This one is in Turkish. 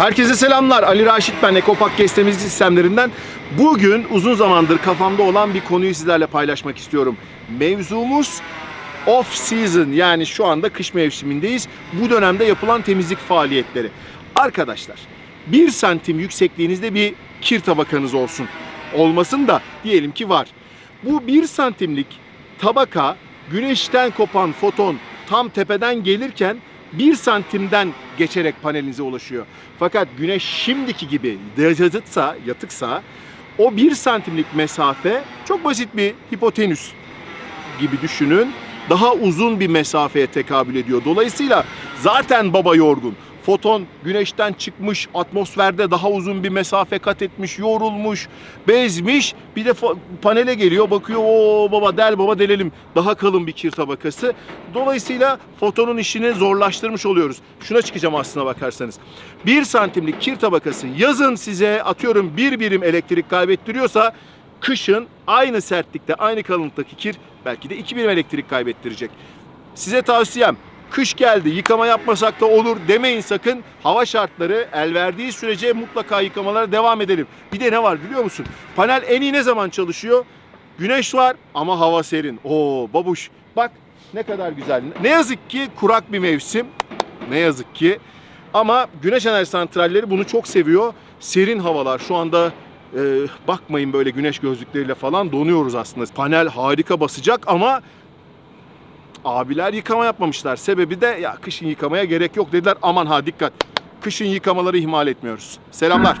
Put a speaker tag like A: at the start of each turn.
A: Herkese selamlar. Ali Raşit ben Ekopak Kes temizlik sistemlerinden. Bugün uzun zamandır kafamda olan bir konuyu sizlerle paylaşmak istiyorum. Mevzumuz off season yani şu anda kış mevsimindeyiz. Bu dönemde yapılan temizlik faaliyetleri. Arkadaşlar 1 santim yüksekliğinizde bir kir tabakanız olsun. Olmasın da diyelim ki var. Bu 1 santimlik tabaka güneşten kopan foton tam tepeden gelirken 1 santimden geçerek panelinize ulaşıyor. Fakat güneş şimdiki gibi yatıksa, yatıksa o 1 santimlik mesafe çok basit bir hipotenüs gibi düşünün. Daha uzun bir mesafeye tekabül ediyor. Dolayısıyla zaten baba yorgun. Foton güneşten çıkmış, atmosferde daha uzun bir mesafe kat etmiş, yorulmuş, bezmiş. Bir de panele geliyor, bakıyor o baba del baba delelim. Daha kalın bir kir tabakası. Dolayısıyla fotonun işini zorlaştırmış oluyoruz. Şuna çıkacağım aslına bakarsanız. 1 santimlik kir tabakası yazın size atıyorum bir birim elektrik kaybettiriyorsa kışın aynı sertlikte, aynı kalınlıktaki kir belki de 2 birim elektrik kaybettirecek. Size tavsiyem kış geldi yıkama yapmasak da olur demeyin sakın. Hava şartları el verdiği sürece mutlaka yıkamalara devam edelim. Bir de ne var biliyor musun? Panel en iyi ne zaman çalışıyor? Güneş var ama hava serin. Oo babuş bak ne kadar güzel. Ne yazık ki kurak bir mevsim. Ne yazık ki. Ama güneş enerji santralleri bunu çok seviyor. Serin havalar şu anda e, bakmayın böyle güneş gözlükleriyle falan donuyoruz aslında. Panel harika basacak ama abiler yıkama yapmamışlar. Sebebi de ya kışın yıkamaya gerek yok dediler. Aman ha dikkat. Kışın yıkamaları ihmal etmiyoruz. Selamlar.